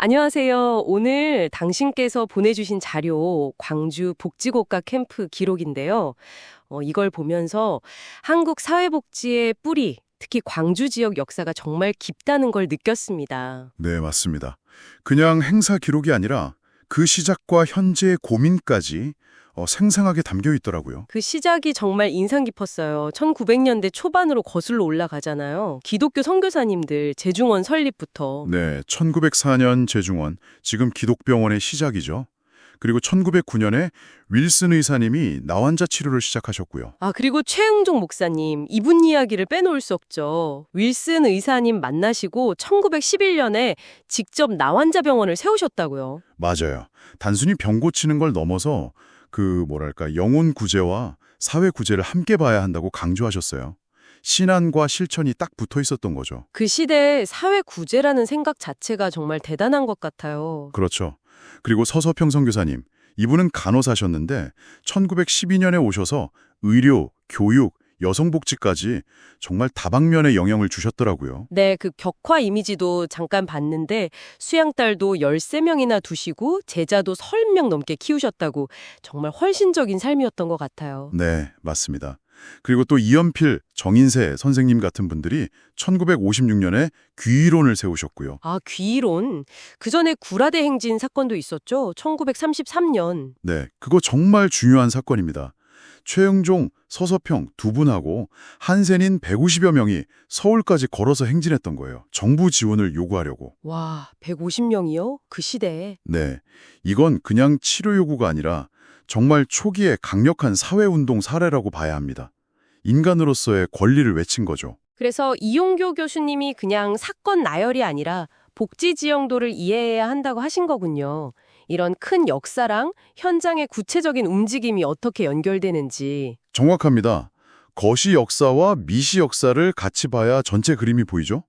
안녕하세요. 오늘 당신께서 보내주신 자료 광주 복지국가 캠프 기록인데요. 어, 이걸 보면서 한국 사회복지의 뿌리, 특히 광주 지역 역사가 정말 깊다는 걸 느꼈습니다. 네, 맞습니다. 그냥 행사 기록이 아니라 그 시작과 현재의 고민까지 어, 생생하게 담겨 있더라고요. 그 시작이 정말 인상 깊었어요. 1900년대 초반으로 거슬러 올라가잖아요. 기독교 선교사님들 재중원 설립부터. 네, 1904년 재중원, 지금 기독병원의 시작이죠. 그리고 1909년에 윌슨 의사님이 나환자 치료를 시작하셨고요. 아, 그리고 최응종 목사님, 이분 이야기를 빼놓을 수 없죠. 윌슨 의사님 만나시고 1911년에 직접 나환자 병원을 세우셨다고요. 맞아요. 단순히 병 고치는 걸 넘어서 그 뭐랄까 영혼 구제와 사회 구제를 함께 봐야 한다고 강조하셨어요. 신안과 실천이 딱 붙어 있었던 거죠. 그 시대에 사회 구제라는 생각 자체가 정말 대단한 것 같아요. 그렇죠. 그리고 서서평 선교사님, 이분은 간호사셨는데 1912년에 오셔서 의료, 교육, 여성복지까지 정말 다방면의 영향을 주셨더라고요. 네, 그 격화 이미지도 잠깐 봤는데 수양딸도 13명이나 두시고 제자도 30명 넘게 키우셨다고 정말 훨씬적인 삶이었던 것 같아요. 네, 맞습니다. 그리고 또 이연필, 정인세 선생님 같은 분들이 1956년에 귀의론을 세우셨고요. 아, 귀이론. 그 전에 구라대 행진 사건도 있었죠. 1933년. 네, 그거 정말 중요한 사건입니다. 최영종, 서서평 두 분하고 한센인 150여 명이 서울까지 걸어서 행진했던 거예요. 정부 지원을 요구하려고. 와, 150명이요? 그 시대에. 네, 이건 그냥 치료 요구가 아니라 정말 초기에 강력한 사회운동 사례라고 봐야 합니다. 인간으로서의 권리를 외친 거죠. 그래서 이용교 교수님이 그냥 사건 나열이 아니라 복지 지형도를 이해해야 한다고 하신 거군요. 이런 큰 역사랑 현장의 구체적인 움직임이 어떻게 연결되는지. 정확합니다. 거시 역사와 미시 역사를 같이 봐야 전체 그림이 보이죠?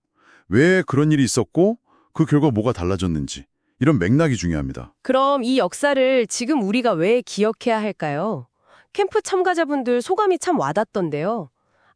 왜 그런 일이 있었고 그 결과 뭐가 달라졌는지 이런 맥락이 중요합니다. 그럼 이 역사를 지금 우리가 왜 기억해야 할까요? 캠프 참가자분들 소감이 참 와닿던데요.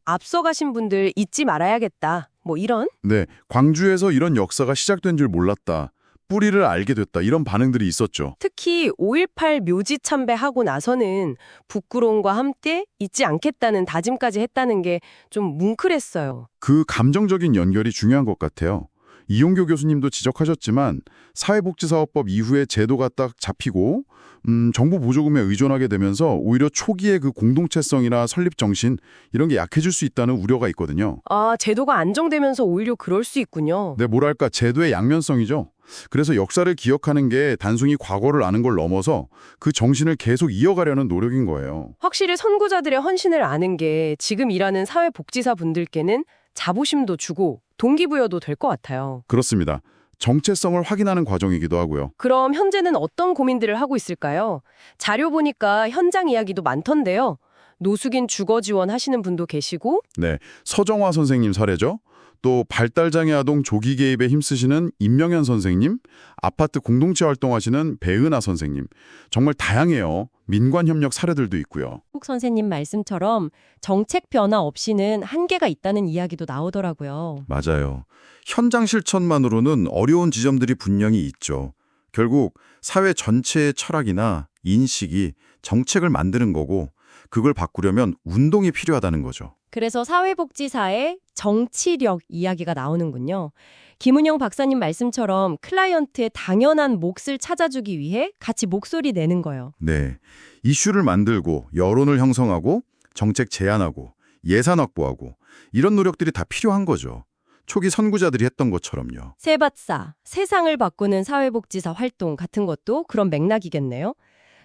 앞서가신 분들 잊지 말아야겠다. 뭐 이런? 네, 광주에서 이런 역사가 시작된 줄 몰랐다. 뿌리를 알게 됐다. 이런 반응들이 있었죠. 특히 5.18 묘지 참배하고 나서는 부끄러움과 함께 잊지 않겠다는 다짐까지 했다는 게 좀 뭉클했어요. 그 감정적인 연결이 중요한 것 같아요. 이용교 교수님도 지적하셨지만 사회복지사업법 이후에 제도가 딱 잡히고 음, 정부 보조금에 의존하게 되면서 오히려 초기의 그 공동체성이나 설립 정신 이런 게 약해질 수 있다는 우려가 있거든요. 아, 제도가 안정되면서 오히려 그럴 수 있군요. 네, 뭐랄까 제도의 양면성이죠. 그래서 역사를 기억하는 게 단순히 과거를 아는 걸 넘어서 그 정신을 계속 이어가려는 노력인 거예요. 확실히 선구자들의 헌신을 아는 게 지금 일하는 사회복지사 분들께는 자부심도 주고 동기부여도 될 것 같아요. 그렇습니다. 정체성을 확인하는 과정이기도 하고요. 그럼 현재는 어떤 고민들을 하고 있을까요? 자료 보니까 현장 이야기도 많던데요. 노숙인 주거 지원 하시는 분도 계시고 네, 서정화 선생님 사례죠. 또 발달장애 아동 조기 개입에 힘쓰시는 임명현 선생님, 아파트 공동체 활동하시는 배은하 선생님. 정말 다양해요. 민관 협력 사례들도 있고요. 국 선생님 말씀처럼 정책 변화 없이는 한계가 있다는 이야기도 나오더라고요. 맞아요. 현장 실천만으로는 어려운 지점들이 분명히 있죠. 결국 사회 전체의 철학이나 인식이 정책을 만드는 거고 그걸 바꾸려면 운동이 필요하다는 거죠. 그래서 사회복지사의 정치력 이야기가 나오는군요. 김은영 박사님 말씀처럼 클라이언트의 당연한 몫을 찾아주기 위해 같이 목소리 내는 거예요. 네. 이슈를 만들고 여론을 형성하고 정책 제안하고 예산 확보하고 이런 노력들이 다 필요한 거죠. 초기 선구자들이 했던 것처럼요. 세바사, 세상을 바꾸는 사회복지사 활동 같은 것도 그런 맥락이겠네요.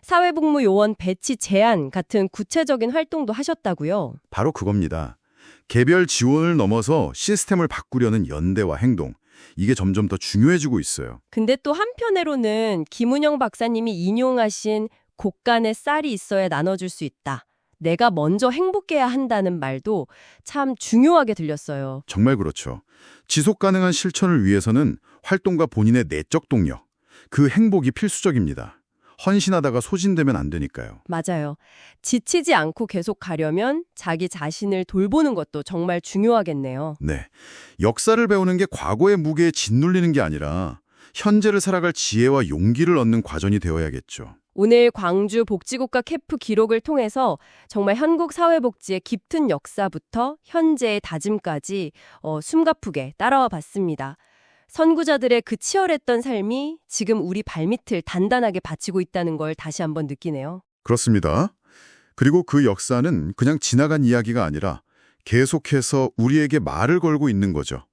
사회복무 요원 배치 제안 같은 구체적인 활동도 하셨다고요. 바로 그겁니다. 개별 지원을 넘어서 시스템을 바꾸려는 연대와 행동. 이게 점점 더 중요해지고 있어요. 근데 또 한편으로는 김은영 박사님이 인용하신 곳간에 쌀이 있어야 나눠줄 수 있다. 내가 먼저 행복해야 한다는 말도 참 중요하게 들렸어요. 정말 그렇죠. 지속 가능한 실천을 위해서는 활동과 본인의 내적 동력, 그 행복이 필수적입니다. 헌신하다가 소진되면 안 되니까요. 맞아요. 지치지 않고 계속 가려면 자기 자신을 돌보는 것도 정말 중요하겠네요. 네. 역사를 배우는 게 과거의 무게에 짓눌리는 게 아니라 현재를 살아갈 지혜와 용기를 얻는 과정이 되어야겠죠. 오늘 광주 복지국가 캠프 기록을 통해서 정말 한국 사회복지의 깊은 역사부터 현재의 다짐까지 어, 숨가쁘게 따라와 봤습니다. 선구자들의 그 치열했던 삶이 지금 우리 발밑을 단단하게 받치고 있다는 걸 다시 한번 느끼네요. 그렇습니다. 그리고 그 역사는 그냥 지나간 이야기가 아니라 계속해서 우리에게 말을 걸고 있는 거죠.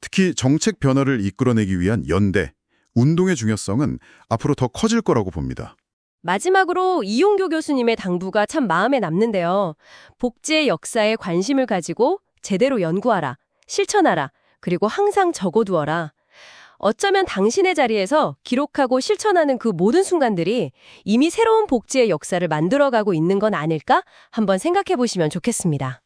특히 정책 변화를 이끌어내기 위한 연대, 운동의 중요성은 앞으로 더 커질 거라고 봅니다. 마지막으로 이용교 교수님의 당부가 참 마음에 남는데요. 복지의 역사에 관심을 가지고 제대로 연구하라, 실천하라, 그리고 항상 적어두어라. 어쩌면 당신의 자리에서 기록하고 실천하는 그 모든 순간들이 이미 새로운 복지의 역사를 만들어가고 있는 건 아닐까? 한번 생각해 보시면 좋겠습니다.